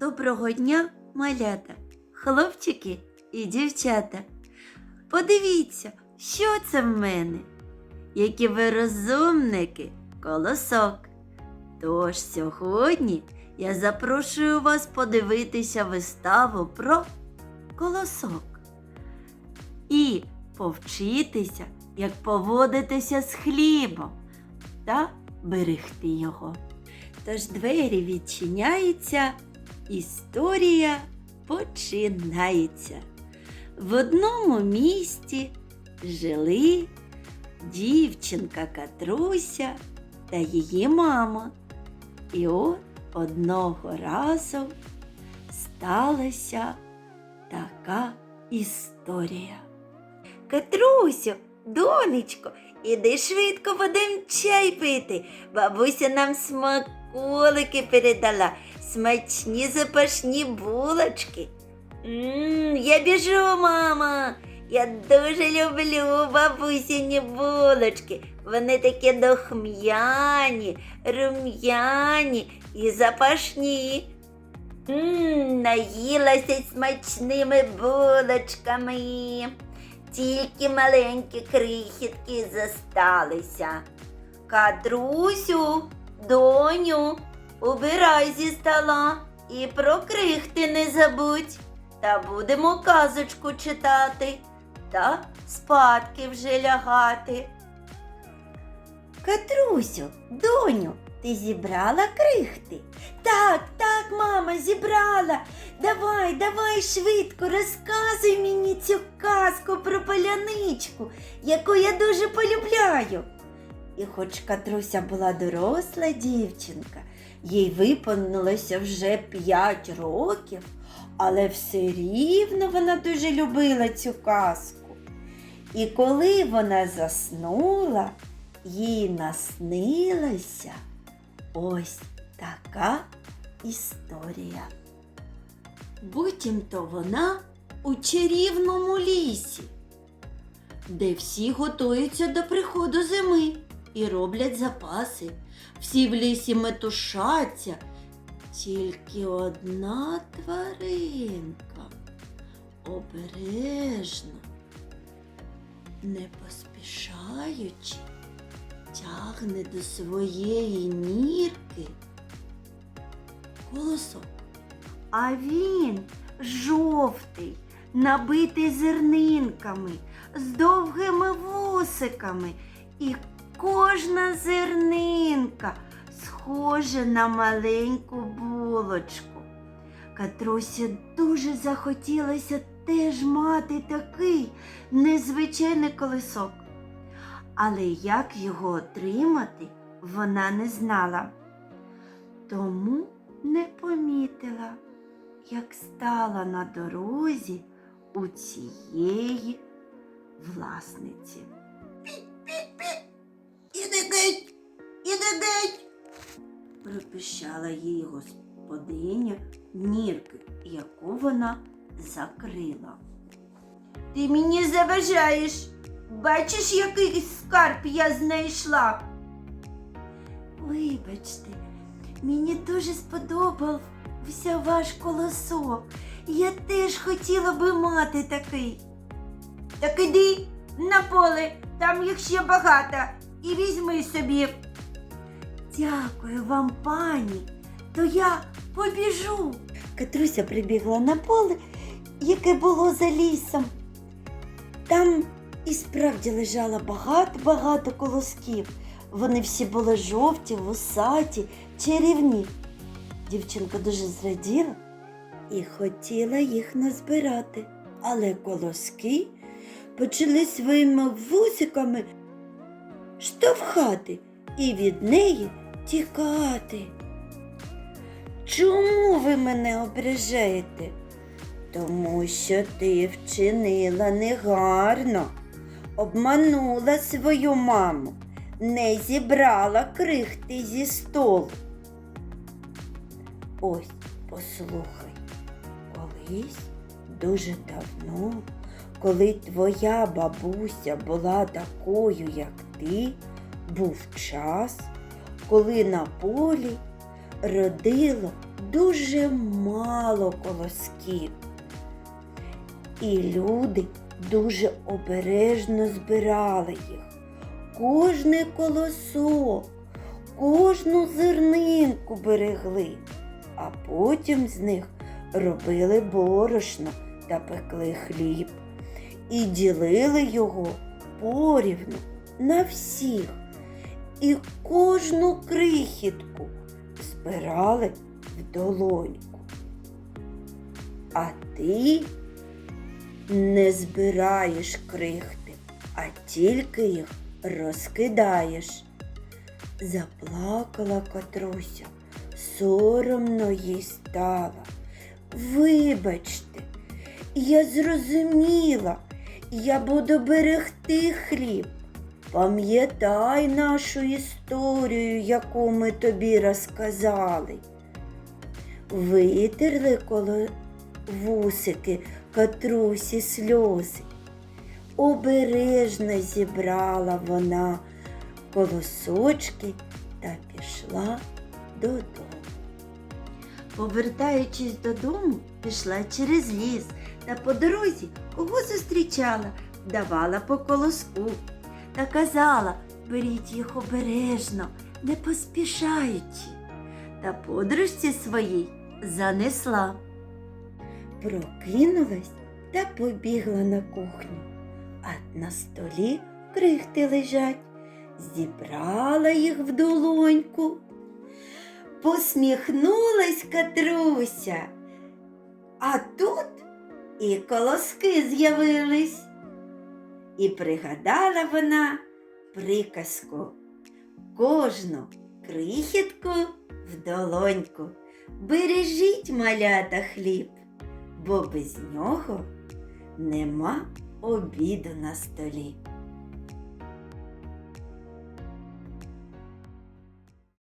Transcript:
Доброго дня, малята, хлопчики і дівчата. Подивіться, що це в мене. Які ви розумники, колосок. Тож сьогодні я запрошую вас подивитися виставу про колосок і повчитися, як поводитися з хлібом та берегти його. Тож двері відчиняються, історія починається. В одному місті жили дівчинка Катруся та її мама. І от одного разу сталася така історія. Катрусю, донечко, іди швидко будем чай пити. Бабуся нам смаколики передала, смачні запашні булочки. М, я біжу, мама. Я дуже люблю бабусіні булочки. Вони такі дохм'яні, рум'яні і запашні. М, наїлася смачними булочками. Тільки маленькі крихітки засталися. Катрусю, доню, убирай зі стола і про крихти не забудь. Та будемо казочку читати та спадки вже лягати. Катрусю, доню, ти зібрала крихти? Так, так, мама, зібрала. Давай, давай швидко розказуй мені цю казку про поляничку, яку я дуже полюбляю. І хоч Катруся була доросла дівчинка, їй виповнилося вже п'ять років, але все рівно вона дуже любила цю казку. І коли вона заснула, їй наснилася ось така історія. Буцімто вона у чарівному лісі, де всі готуються до приходу зими і роблять запаси. Всі в лісі метушаться, тільки одна тваринка обережно, не поспішаючи, тягне до своєї нірки колосок. А він жовтий, набитий зернинками, з довгими вусиками, і кожна зернинка схожа на маленьку булочку. Катрусі дуже захотілося теж мати такий незвичайний колесок. Але як його отримати, вона не знала. Тому не помітила, як стала на дорозі у цієї власниці. Пропищала їй господиня нірки, яку вона закрила. Ти мені заважаєш. Бачиш, який скарб я знайшла. Вибачте, мені дуже сподобався ваш колосок. Я теж хотіла би мати такий. Так іди на поле, там їх ще багато, і візьми собі. Дякую вам, пані, то я побіжу. Катруся прибігла на поле, яке було за лісом. Там і справді лежало багато-багато колосків. Вони всі були жовті, вусаті, чарівні. Дівчинка дуже зраділа і хотіла їх назбирати, але колоски почали своїми вусиками штовхати і від неї тікати. Чому ви мене ображаєте? Тому що ти вчинила негарно, обманула свою маму, не зібрала крихти зі столу. Ось, послухай, колись дуже давно, коли твоя бабуся була такою, як ти, був час, коли на полі родило дуже мало колосків. І люди дуже обережно збирали їх. Кожне колосо, кожну зернинку берегли, а потім з них робили борошно та пекли хліб і ділили його порівну на всіх, і кожну крихітку збирали в долоньку. А ти не збираєш крихти, а тільки їх розкидаєш. Заплакала Катруся, соромно їй стало. Вибачте, я зрозуміла, я буду берегти хліб. Пам'ятай нашу історію, яку ми тобі розказали. Витерли коло вусики катрусі сльози. Обережно зібрала вона колосочки та пішла додому. Повертаючись додому, пішла через ліс та по дорозі кого зустрічала, давала по колоску та казала, беріть їх обережно, не поспішаючи. Та подружці своїй занесла. Прокинулась та побігла на кухню, а на столі крихти лежать, зібрала їх в долоньку. Посміхнулась Катруся, а тут і колоски з'явились. І пригадала вона приказку кожну крихітку в долоньку. Бережіть малята хліб, бо без нього нема обіду на столі.